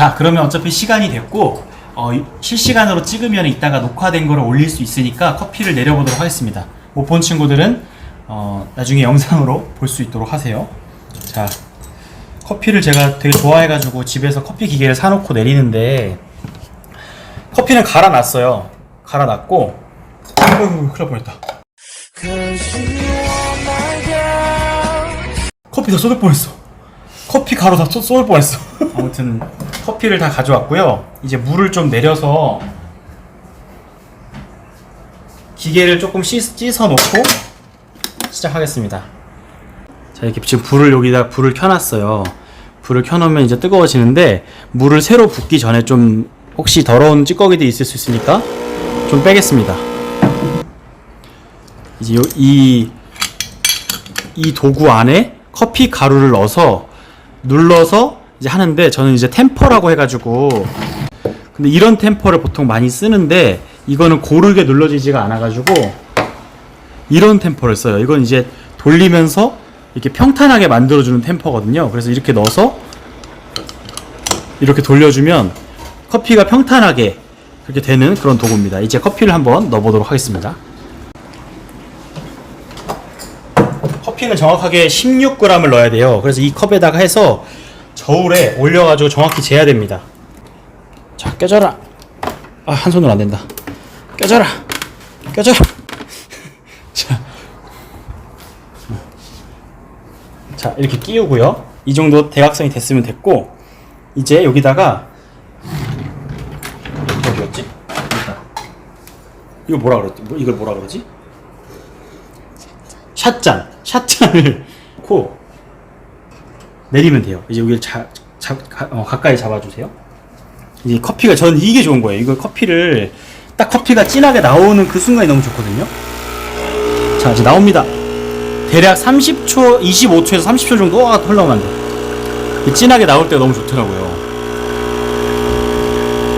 자, 그러면 어차피 시간이 됐고 어, 이- 실시간으로 찍으면 이따가 녹화된 거를 올릴 수 있으니까 커피를 내려보도록 하겠습니다. 못 본 친구들은 어, 나중에 영상으로 볼 수 있도록 하세요. 자, 커피를 제가 되게 좋아해가지고 집에서 커피 기계를 사놓고 내리는데 커피는 갈아놨어요. 갈아놨고 어휴, 큰일 날 뻔했다. 커피 다 쏟을 뻔했어. 커피 가루 다 쏟- 쏟을 뻔했어. 아무튼 커피를 다 가져왔고요. 이제 물을 좀 내려서 기계를 조금 씻, 씻어 놓고 시작하겠습니다. 자 이렇게 지금 불을 여기다 불을 켜놨어요. 불을 켜놓으면 이제 뜨거워지는데 물을 새로 붓기 전에 좀 혹시 더러운 찌꺼기들이 있을 수 있으니까 좀 빼겠습니다. 이제 요, 이, 이 도구 안에 커피 가루를 넣어서 눌러서 이제 하는데 저는 이제 템퍼라고 해가지고 근데 이런 템퍼를 보통 많이 쓰는데 이거는 고르게 눌러지지가 않아가지고 이런 템퍼를 써요. 이건 이제 돌리면서 이렇게 평탄하게 만들어주는 템퍼거든요. 그래서 이렇게 넣어서 이렇게 돌려주면 커피가 평탄하게 그렇게 되는 그런 도구입니다. 이제 커피를 한번 넣어보도록 하겠습니다. 커피는 정확하게 16g을 넣어야 돼요. 그래서 이 컵에다가 해서 저울에 올려가지고 정확히 재야 됩니다. 자, 껴져라. 아, 한 손으로 안 된다. 껴져라. 껴져라. 자. 자, 이렇게 끼우고요. 이 정도 대각선이 됐으면 됐고, 이제 여기다가, 어디였지? 이거 뭐라 그랬지? 뭐, 이걸 뭐라 그러지? 샷잔, 샷잔을 놓고 내리면 돼요. 이제 여기를 자, 자, 가, 어, 가까이 잡아주세요. 이제 커피가 저는 이게 좋은 거예요. 이거 커피를 딱 커피가 진하게 나오는 그 순간이 너무 좋거든요. 자, 이제 나옵니다. 대략 30초, 25초에서 30초 정도 흘러가면 안 돼. 이 진하게 나올 때가 너무 좋더라고요.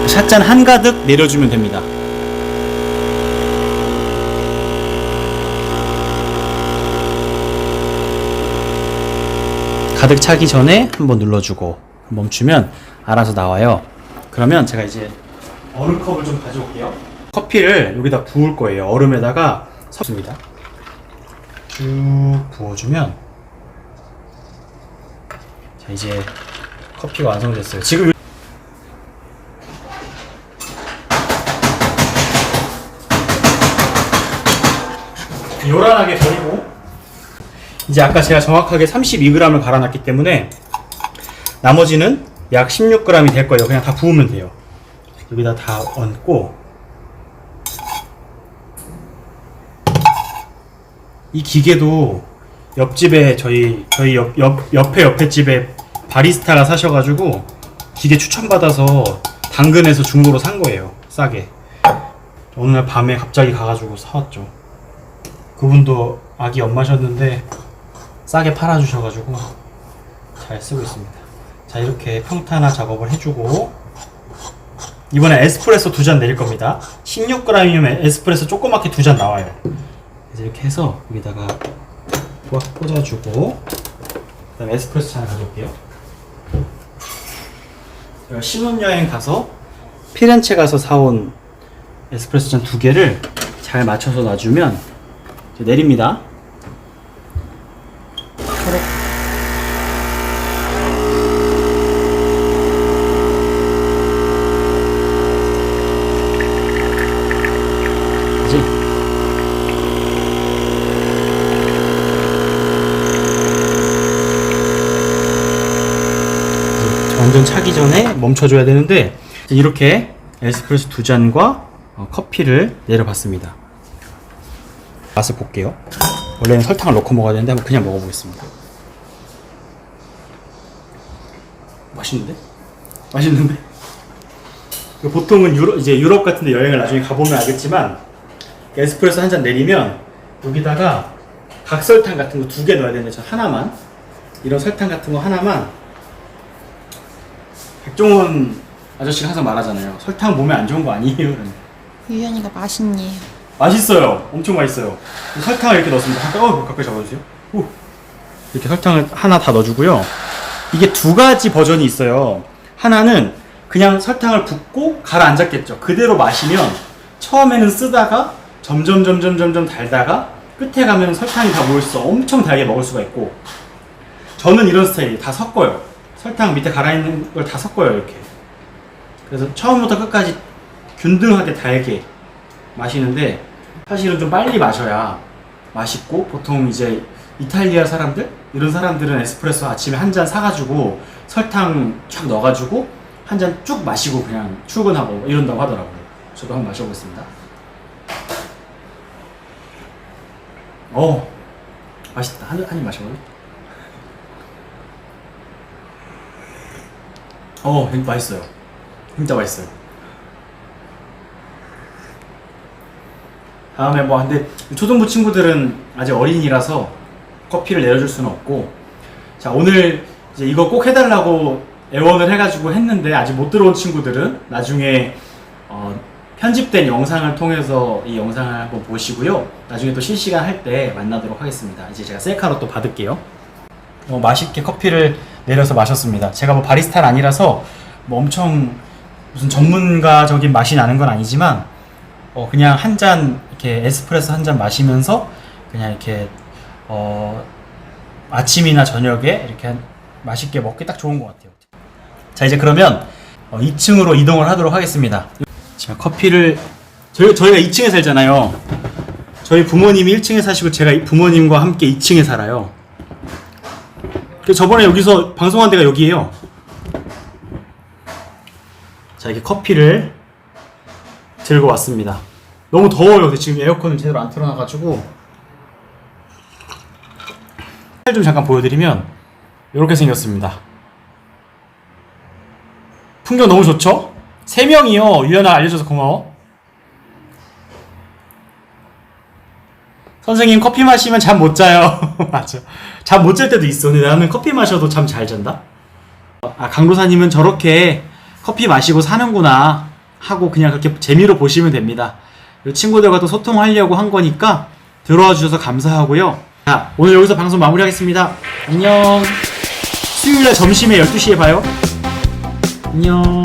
샷잔 한가득 내려주면 됩니다. 가득 차기 전에 한번 눌러주고 멈추면 알아서 나와요. 그러면 제가 이제 얼음컵을 좀 가져올게요. 커피를 여기다 부을 거예요. 얼음에다가 섞습니다. 쭉 부어주면 자 이제 커피가 완성됐어요. 지금 요란하게 버리고 이제 아까 제가 정확하게 32g을 갈아놨기 때문에 나머지는 약 16g이 될 거예요. 그냥 다 부으면 돼요. 여기다 다 얹고 이 기계도 옆집에 저희 저희 옆, 옆 옆에 옆에 집에 바리스타가 사셔가지고 기계 추천받아서 당근에서 중고로 산 거예요. 싸게. 어느 날 밤에 갑자기 가가지고 사왔죠. 그분도 아기 엄마셨는데 싸게 팔아주셔가지고 잘 쓰고 있습니다. 자 이렇게 평탄화 작업을 해주고 이번에 에스프레소 두 잔 내릴 겁니다. 16g이면 에스프레소 조그맣게 두 잔 나와요. 그래서 이렇게 해서 여기다가 꽉 꽂아주고 그다음에 에스프레소 잔 가져올게요. 신혼여행 가서 피렌체 가서 사온 에스프레소 잔 두 개를 잘 맞춰서 놔주면 이제 내립니다. 그지? 이제 완전 차기 전에 멈춰줘야 되는데 이렇게 에스프레소 두 잔과 어, 커피를 내려봤습니다. 맛을 볼게요. 원래는 설탕을 넣고 먹어야 되는데 한번 그냥 먹어보겠습니다. 맛있는데? 맛있는데? 그 보통은 유럽, 이제 유럽 같은 데 여행을 나중에 가보면 알겠지만 에스프레소 한 잔 내리면 여기다가 각설탕 같은 거 두 개 넣어야 되는데 저 하나만 이런 설탕 같은 거 하나만 백종원 아저씨가 항상 말하잖아요 설탕 몸에 안 좋은 거 아니에요. 유연이가 맛있니? 맛있어요 엄청 맛있어요 설탕을 이렇게 넣습니다 가까이, 어, 가까이 잡아주세요 오. 이렇게 설탕을 하나 다 넣어주고요 이게 두 가지 버전이 있어요 하나는 그냥 설탕을 붓고 가라앉았겠죠. 그대로 마시면 처음에는 쓰다가 점점 점점 점점 달다가 끝에 가면 설탕이 다 모여서 엄청 달게 먹을 수가 있고 저는 이런 스타일이에요. 다 섞어요. 설탕 밑에 갈아있는 걸 다 섞어요 이렇게. 그래서 처음부터 끝까지 균등하게 달게 마시는데 사실은 좀 빨리 마셔야 맛있고 보통 이제 이탈리아 사람들 이런 사람들은 에스프레소 아침에 한 잔 사가지고 설탕 쫙 넣어가지고 한 잔 쭉 마시고 그냥 출근하고 이런다고 하더라고요. 저도 한번 마셔보겠습니다. 어 맛있다. 한, 한입 마셔볼래? 어 맛있어요. 진짜 맛있어요. 다음에 뭐 근데 초등부 친구들은 아직 어린이라서 커피를 내려줄 수는 없고 자 오늘 이제 이거 꼭 해달라고 애원을 해가지고 했는데 아직 못 들어온 친구들은 나중에 어, 편집된 영상을 통해서 이 영상을 한번 보시고요 나중에 또 실시간 할 때 만나도록 하겠습니다 이제 제가 셀카로 또 받을게요 어, 맛있게 커피를 내려서 마셨습니다 제가 뭐 바리스타는 아니라서 뭐 엄청 무슨 전문가적인 맛이 나는 건 아니지만 어 그냥 한 잔 이렇게 에스프레소 한 잔 마시면서 그냥 이렇게 어 아침이나 저녁에 이렇게 한- 맛있게 먹기 딱 좋은 것 같아요. 자 이제 그러면 어, 2층으로 이동을 하도록 하겠습니다. 자 커피를 저희 저희가 2층에 살잖아요. 저희 부모님이 1층에 사시고 제가 이 부모님과 함께 2층에 살아요. 그 저번에 여기서 방송한 데가 여기예요. 자 이렇게 커피를 들고 왔습니다. 너무 더워요. 근데 지금 에어컨을 제대로 안 틀어놔가지고 좀 잠깐 보여드리면 이렇게 생겼습니다. 풍경 너무 좋죠? 세 명이요. 유연아 알려줘서 고마워. 선생님 커피 마시면 잠 못 자요. 맞아. 잠 못 잘 때도 있어. 근데 나는 커피 마셔도 잠 잘 잔다. 아 강도사님은 저렇게 커피 마시고 사는구나 하고 그냥 그렇게 재미로 보시면 됩니다. 이 친구들과 또 소통하려고 한 거니까 들어와 주셔서 감사하고요. 자 오늘 여기서 방송 마무리하겠습니다. 안녕. 수요일날 점심에 12시에 봐요. 안녕.